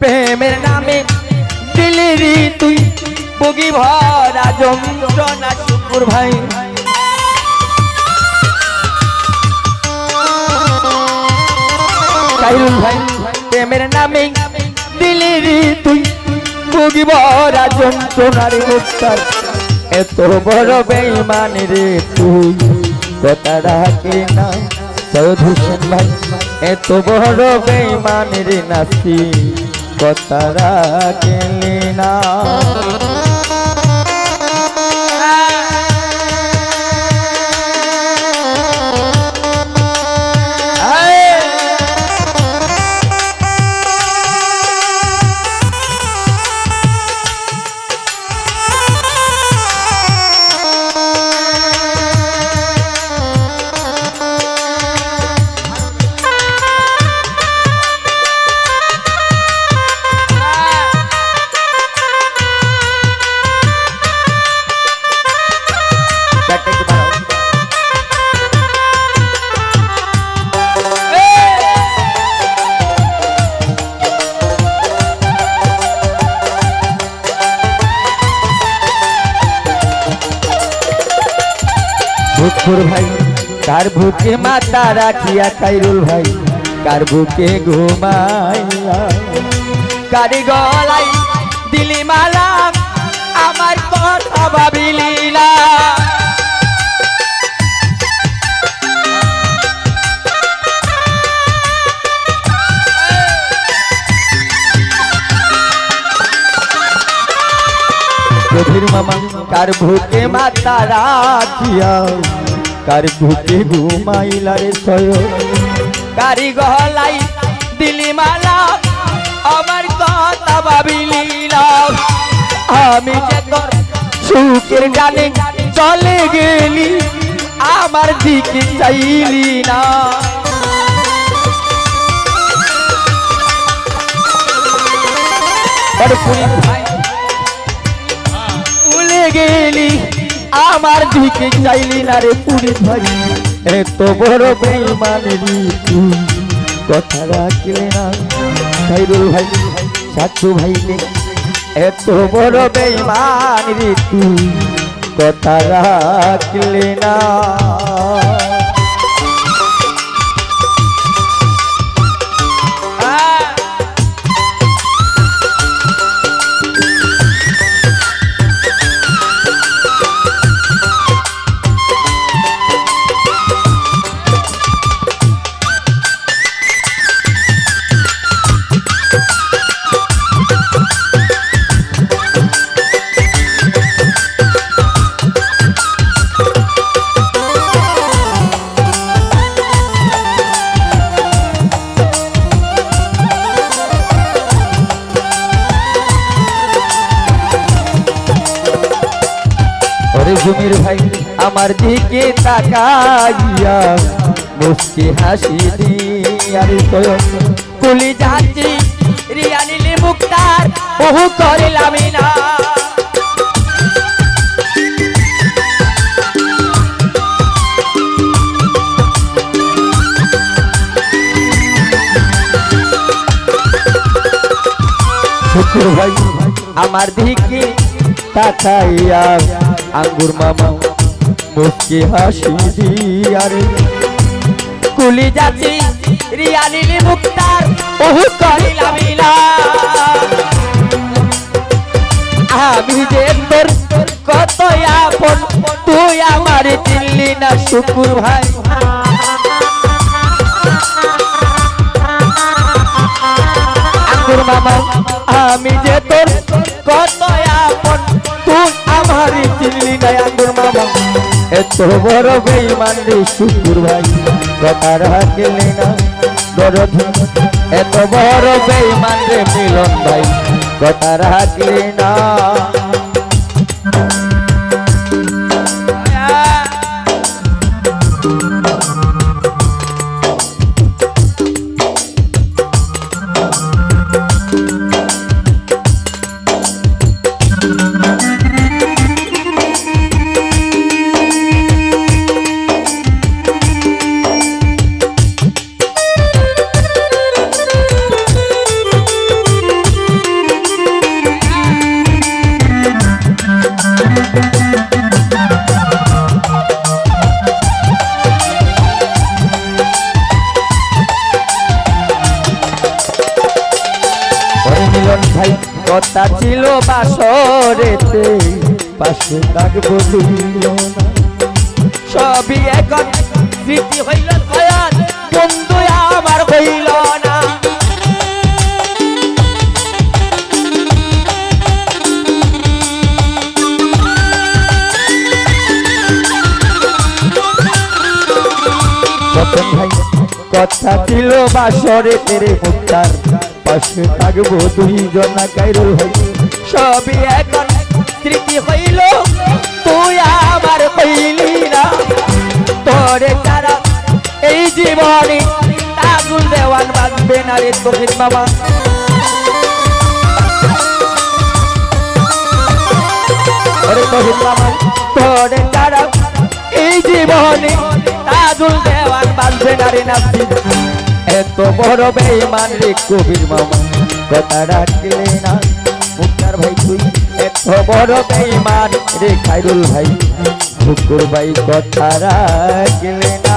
প্রেমের নামে দিলিরি তুই। বগি ভরা যন্ত্রণা, শুকুর ভাই। কাইরুল ভাই, প্রেমের নামে দিলিরি তুই। বগি ভরা যন্ত্রণার মুক্তার এত বড় বেইমান রে তুই। কথা রাখে না, সৈয়দ ভাই। এত বড় বেইমান রে নাসি কথা রাখলি ভুকুর ভাই কার বুকে মাতা রাখিয়া কাইরুল ভাই, কার বুকে ঘুমাইলা? কারি গলাই দিলি মালা আমার কথা ভাবিলি না। কার ভুকে মাতা রাখিয়া কার ভুকে ঘুমাইলা রে সয় কারি গহলাই দিলি মালা আমার কথা ভাবিলি না আমি যে তোর সুখের গানে চলে গেলি আমার দিকে চাইলি না। বড় পুরি। ভাই ভুলে গেলি আমার দিকে চাইলি না রে পুরি ভাই। এত বড় বেমানি তুই। কথা রাখলে না। খাইরুল ভাই সাচু ভাই এত বড় বেইমান রে তুই। কথা রাখলে না। জমির ভাই, আমার দিকে তাকাইয়া মুসকি হাসি দিয়ারে তোয় কুলি যাচ্ছি রিয়ানিলি মুক্তার, বহু করিলামি না। আমার দিকে তাকাইয়া আঙ্গুর মামা মুসকি হাসি দিয়ারে কুলি যাচ্ছি রিয়ালিলি মুক্তার বহু করিলাম ইলা। আমি যে তোর কত আপন, তুই আমার না শুকুর ভাই আঙ্গুর মামা, আমি যে তোর কত মামা এত বড় বেইমান রে শুকুর ভাই কথা রাখলে না দরদ। এত বড় বেইমান রে মিলন ভাই কথা রাখলে না। কথা ছিল বাসরেতে, পাশে থাকব না সবই এখন স্মৃতি হইল বন্ধু আমার হইল কথা ছিল বাসরে তেরে মুক্তার পাশে থাকব দুইজন না কাইরুল ভাই সবই এখন স্মৃতি হইল। তুই আমার হইলি না। তোরে তারা এই জীবনে আগুন দেওয়ান বাঁচবে না রে তোহিন মামা ওরে তোহিন মামা তোরে তারা এই জীবনে তাজুল দেওয়ান বাঁচবে না রে নাসি এত বড় বেইমান রে কবির মামা। কথা রাখলে না, মুক্তার ভাই তুই এত বড় বেইমান রে খাইরুল ভাই। শুকুর ভাই, কথা রাখলে না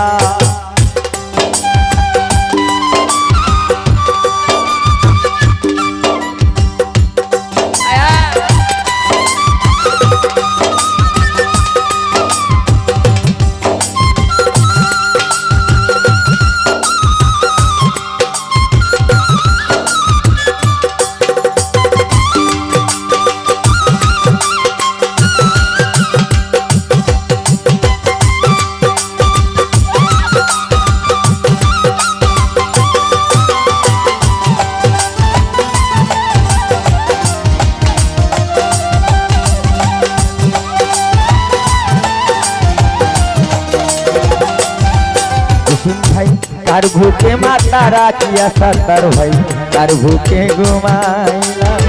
কার ভুকে মাতা রাখিয়া সাতার ভাই কার ভুকে ঘুমাইলাম।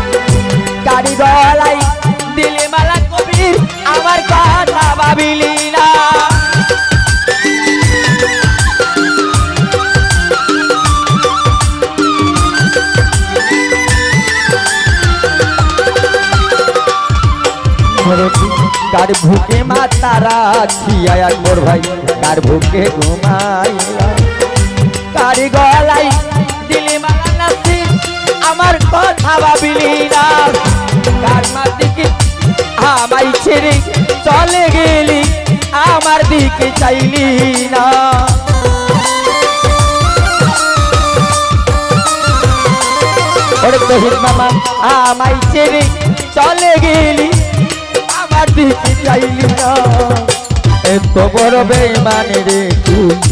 কারি গলাই দিলে মালা কবির, আমার কথা ভাবিলি না। কার ভুকে মাতা রাখিয়া মোর ভাই কার ভুকে ঘুমাইলাম। কার গলাই দিলে মালা আমার কথা ভাবিলি না। কার মাদিকে আমাই ছেড়ে চলে গেলি, আমার দিকে চাইলি না। ওরে তহির মামা আমাই ছেড়ে চলে গেলি, আমার দিকে চাইলি না। এত বড় বেইমানে রে তুই।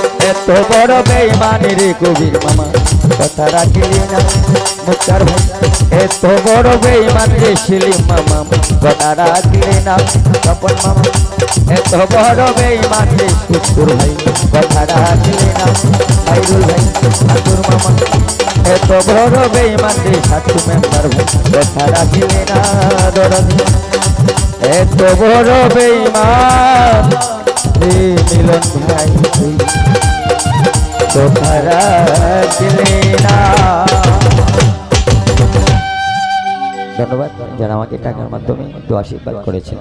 বড় বেইমানি রে কবির মামা, কথা রাখলি না মুক্তার এত বড় বেইমান রে শিলি মামা, কথা রাখলি না, তপন মামা। এত বড় বেইমান রে শুকুর ভাই, কথা রাখলি না ভাইরুল ভাই, ঠাকুর মামা। এত বড় বেইমান রে সাথু মেম্বার ভাই, কথা রাখলি না, দরদি। এত বড় বেইমান ধন্যবাদ যারা আমাকে টাকার মাধ্যমে একটু আশীর্বাদ করেছেন